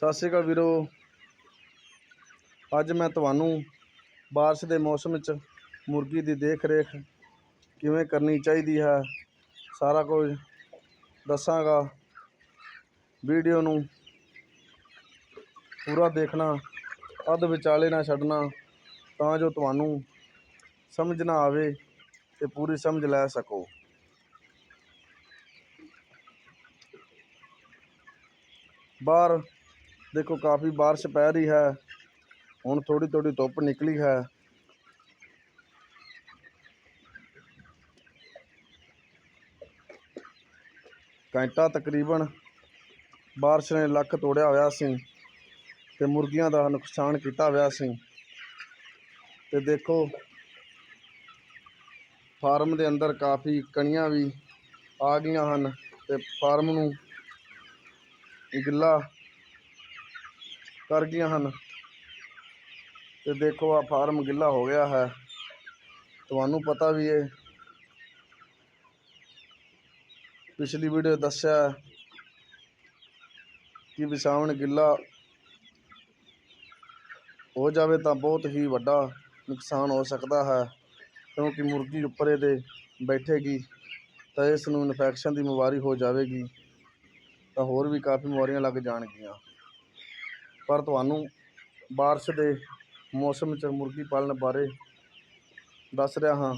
ਸਤਿ ਸ਼੍ਰੀ ਅਕਾਲ ਵੀਰੋ। ਅੱਜ ਮੈਂ ਤੁਹਾਨੂੰ ਬਾਰਿਸ਼ ਦੇ ਮੌਸਮ ਵਿੱਚ ਮੁਰਗੀ ਦੀ ਦੇਖ ਰੇਖ ਕਿਵੇਂ ਕਰਨੀ ਚਾਹੀਦੀ ਹੈ, ਸਾਰਾ ਕੁਝ ਦੱਸਾਂਗਾ। ਵੀਡੀਓ ਨੂੰ ਪੂਰਾ ਦੇਖਣਾ, ਅੱਧ ਵਿਚਾਲੇ ਨਾ ਛੱਡਣਾ, ਤਾਂ ਜੋ ਤੁਹਾਨੂੰ ਸਮਝ ਨਾ ਆਵੇ ਤੇ ਪੂਰੀ ਸਮਝ ਲੈ ਸਕੋ। ਬਾਹਰ ਦੇਖੋ ਕਾਫੀ ਬਾਰਿਸ਼ ਪੈ ਰਹੀ ਹੈ। ਹੁਣ ਥੋੜੀ ਥੋੜੀ ਧੁੱਪ ਨਿਕਲੀ ਹੈ। ਘੰਟਾ ਤਕਰੀਬਨ ਬਾਰਿਸ਼ ਨੇ ਲੱਖ ਤੋੜਿਆ ਹੋਇਆ ਸੀ ਤੇ ਮੁਰਗੀਆਂ ਦਾ ਨੁਕਸਾਨ ਕੀਤਾ ਹੋਇਆ ਸੀ। ਤੇ ਦੇਖੋ, ਫਾਰਮ ਦੇ ਅੰਦਰ ਕਾਫੀ ਕਣੀਆਂ ਵੀ ਆ ਗਈਆਂ ਹਨ ਤੇ ਫਾਰਮ ਨੂੰ ਗਿੱਲਾ ਕਰ ਗਈਆਂ ਹਨ। ਤੇ ਦੇਖੋ ਆ ਫਾਰਮ ਗਿੱਲਾ ਹੋ ਗਿਆ ਹੈ। ਤੁਹਾਨੂੰ ਪਤਾ ਵੀ ਹੈ ਪਿਛਲੀ ਵੀਡੀਓ ਦੱਸਿਆ ਕਿ ਵਿਛਾਵਣ ਗਿੱਲਾ ਹੋ ਜਾਵੇ ਤਾਂ ਬਹੁਤ ਹੀ ਵੱਡਾ ਨੁਕਸਾਨ ਹੋ ਸਕਦਾ ਹੈ, ਕਿਉਂਕਿ ਮੁਰਗੀ ਉੱਪਰ ਇਹਦੇ ਬੈਠੇਗੀ ਤਾਂ ਇਸ ਨੂੰ ਇਨਫੈਕਸ਼ਨ ਦੀ ਬਿਮਾਰੀ ਹੋ ਜਾਵੇਗੀ, ਤਾਂ ਹੋਰ ਵੀ ਕਾਫੀ ਬਿਮਾਰੀਆਂ ਲੱਗ ਜਾਣਗੀਆਂ। ਪਰ ਤੁਹਾਨੂੰ ਬਾਰਿਸ਼ ਦੇ ਮੌਸਮ 'ਚ ਮੁਰਗੀ ਪਾਲਣ ਬਾਰੇ ਦੱਸ ਰਿਹਾ ਹਾਂ।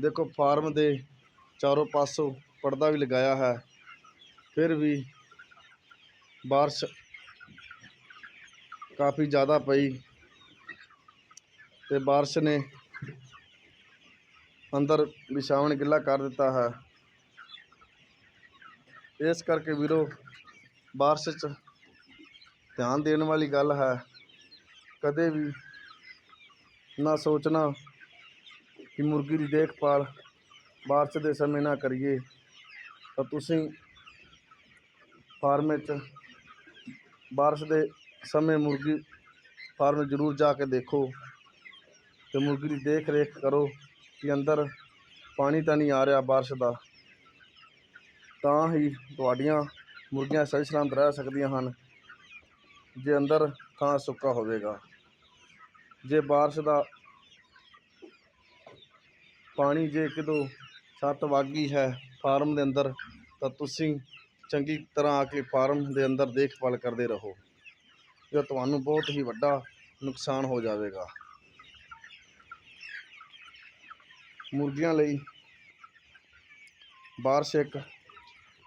ਦੇਖੋ, ਫਾਰਮ ਦੇ ਚਾਰੋਂ ਪਾਸੋਂ ਪਰਦਾ ਵੀ ਲਗਾਇਆ ਹੈ। ਫਿਰ ਵੀ ਬਾਰਿਸ਼ ਕਾਫੀ ਜ਼ਿਆਦਾ ਪਈ ਤੇ ਬਾਰਿਸ਼ ਨੇ ਅੰਦਰ ਵਿਛਾਵਣ ਗਿੱਲਾ ਕਰ ਦਿੱਤਾ ਹੈ। ਇਸ ਕਰਕੇ ਵੀਰੋ, ਬਾਰਿਸ਼ 'ਚ ਧਿਆਨ ਦੇਣ ਵਾਲੀ ਗੱਲ ਹੈ। ਕਦੇ ਵੀ ਨਾ ਸੋਚਣਾ ਕਿ ਮੁਰਗੀ ਦੀ ਦੇਖਭਾਲ ਬਾਰਿਸ਼ ਦੇ ਸਮੇਂ ਨਾ ਕਰੀਏ। ਤਾਂ ਤੁਸੀਂ ਫਾਰਮ ਵਿੱਚ ਬਾਰਿਸ਼ ਦੇ ਸਮੇਂ ਮੁਰਗੀ ਫਾਰਮ ਜ਼ਰੂਰ ਜਾ ਕੇ ਦੇਖੋ ਤੇ ਮੁਰਗੀ ਦੀ ਦੇਖ ਰੇਖ ਕਰੋ ਕਿ ਅੰਦਰ ਪਾਣੀ ਤਾਂ ਨਹੀਂ ਆ ਰਿਹਾ ਬਾਰਿਸ਼ ਦਾ। ਤਾਂ ਹੀ ਤੁਹਾਡੀਆਂ ਮੁਰਗੀਆਂ ਸਹੀ ਸਲਾਮਤ ਰਹਿ ਸਕਦੀਆਂ ਹਨ। ਜੇ ਅੰਦਰ ਥਾਂ ਸੁੱਕਾ ਹੋਵੇਗਾ। ਜੇ ਬਾਰਿਸ਼ ਦਾ ਪਾਣੀ ਜੇ ਕਿਤੋਂ ਛੱਤ ਵੱਗ ਹੈ ਫਾਰਮ ਦੇ ਅੰਦਰ, ਤਾਂ ਤੁਸੀਂ ਚੰਗੀ ਤਰ੍ਹਾਂ ਆ ਕੇ ਫਾਰਮ ਦੇ ਅੰਦਰ ਦੇਖਭਾਲ ਕਰਦੇ ਰਹੋ। ਜੋ ਤੁਹਾਨੂੰ ਬਹੁਤ ਹੀ ਵੱਡਾ ਨੁਕਸਾਨ ਹੋ ਜਾਵੇਗਾ। ਮੁਰਗੀਆਂ ਲਈ ਬਾਰਿਸ਼ ਇੱਕ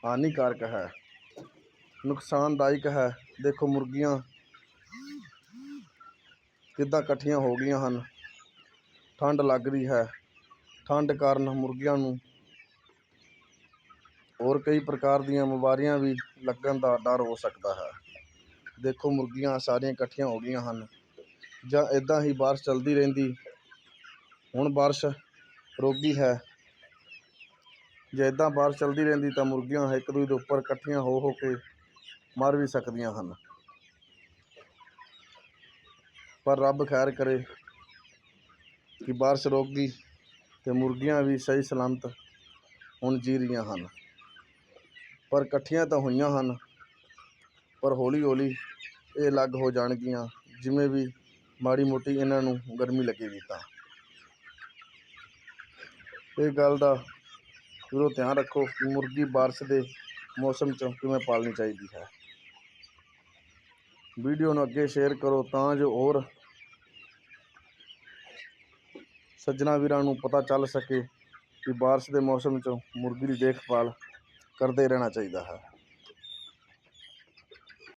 ਹਾਨੀਕਾਰਕ ਹੈ। ਨੁਕਸਾਨਦਾਇਕ ਹੈ। ਦੇਖੋ ਮੁਰਗੀਆਂ ਕਿੱਦਾਂ ਇਕੱਠੀਆਂ ਹੋ ਗਈਆਂ ਹਨ। ਠੰਡ ਲੱਗ ਰਹੀ ਹੈ। ਠੰਡ ਕਾਰਨ ਮੁਰਗੀਆਂ ਨੂੰ ਹੋਰ ਕਈ ਪ੍ਰਕਾਰ ਦੀਆਂ ਬਿਮਾਰੀਆਂ ਵੀ ਲੱਗਣ ਦਾ ਡਰ ਹੋ ਸਕਦਾ ਹੈ। ਦੇਖੋ ਮੁਰਗੀਆਂ ਸਾਰੀਆਂ ਇਕੱਠੀਆਂ ਹੋ ਗਈਆਂ ਹਨ। ਜਾਂ ਇਦਾਂ ਹੀ ਬਾਰਿਸ਼ ਚੱਲਦੀ ਰਹਿੰਦੀ। ਹੁਣ ਬਾਰਿਸ਼ ਰੋਗੀ ਹੈ। ਜੇ ਇਦਾਂ ਬਾਰਿਸ਼ ਚੱਲਦੀ ਰਹਿੰਦੀ ਤਾਂ ਮੁਰਗੀਆਂ ਇੱਕ ਦੂਜੇ ਦੇ ਉੱਪਰ ਇਕੱਠੀਆਂ ਹੋ ਹੋ ਕੇ ਮਰ ਵੀ ਸਕਦੀਆਂ ਹਨ। ਪਰ ਰੱਬ ਖੈਰ ਕਰੇ ਕਿ ਬਾਰਿਸ਼ ਰੁਕ ਗਈ ਤੇ ਮੁਰਗੀਆਂ ਵੀ ਸਹੀ ਸਲਾਮਤ ਹੁਣ ਜੀ ਰਹੀਆਂ ਹਨ। ਪਰ ਇਕੱਠੀਆਂ ਤਾਂ ਹੋਈਆਂ ਹਨ, ਪਰ ਹੌਲੀ ਹੌਲੀ ਇਹ ਅਲੱਗ ਹੋ ਜਾਣਗੀਆਂ, ਜਿਵੇਂ ਵੀ ਮਾੜੀ ਮੋਟੀ ਇਹਨਾਂ ਨੂੰ ਗਰਮੀ ਲੱਗੇਗੀ ਤਾਂ। ਇਹ ਗੱਲ ਦਾ ਜ਼ਰੂਰ ਧਿਆਨ ਰੱਖੋ ਮੁਰਗੀ ਬਾਰਿਸ਼ ਦੇ ਮੌਸਮ 'ਚ ਕਿਵੇਂ ਪਾਲਣੀ ਚਾਹੀਦੀ ਹੈ। ਵੀਡੀਓ ਨੂੰ ਅੱਗੇ ਸ਼ੇਅਰ ਕਰੋ ਤਾਂ ਜੋ ਹੋਰ ਸੱਜਣਾ ਵੀਰਾਂ ਨੂੰ ਪਤਾ ਚੱਲ ਸਕੇ ਕਿ ਬਾਰਿਸ਼ ਦੇ ਮੌਸਮ 'ਚ ਮੁਰਗੀ ਦੀ ਦੇਖਭਾਲ ਕਰਦੇ ਰਹਿਣਾ ਚਾਹੀਦਾ ਹੈ।